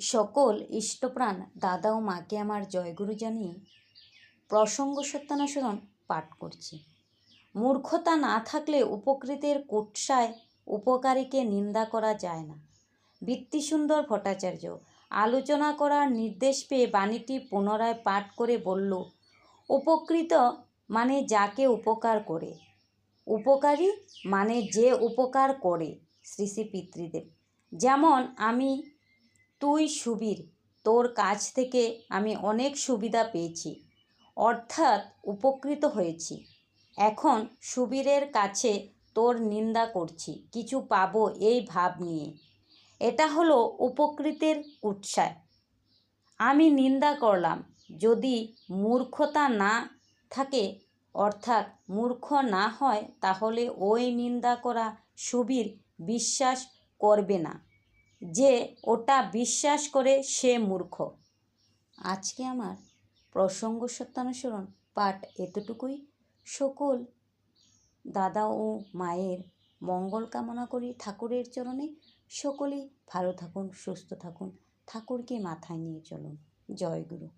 সকল ইষ্টপ্রাণ দাদা ও মাকে আমার জয়গুরু জানিয়ে প্রসঙ্গ সত্যানুসরণ পাঠ করছি। মূর্খতা না থাকলে উপকৃতের কুৎসায় উপকারীকে নিন্দা করা যায় না। বৃত্তিসুন্দর ভট্টাচার্য আলোচনা করার নির্দেশ পেয়ে বাণীটি পুনরায় পাঠ করে বলল, উপকৃত মানে যাকে উপকার করে। উপকারী মানে যে উপকার করে শ্রী শ্রী পিতৃদেব। যেমন আমি তুই সুবীর, তোর কাছ থেকে আমি অনেক সুবিধা পেয়েছি, অর্থাৎ উপকৃত হয়েছি। এখন সুবীরের কাছে তোর নিন্দা করছি, কিছু পাবো এই ভাব নিয়ে। এটা হলো উপকৃতের উৎসাহ। আমি নিন্দা করলাম, যদি মূর্খতা না থাকে, অর্থাৎ মূর্খ না হয়, তাহলে ওই নিন্দা করা সুবীর বিশ্বাস করবে না। যে ওটা বিশ্বাস করে সে মূর্খ। আজকে আমার প্রসঙ্গ সত্যানুসরণ পাঠ এতটুকুই। সকল দাদা ও মায়ের মঙ্গল কামনা করি ঠাকুরের চরণে। সকলেই ভালো থাকুন, সুস্থ থাকুন। ঠাকুরকে মাথায় নিয়ে চলুন। জয় গুরু।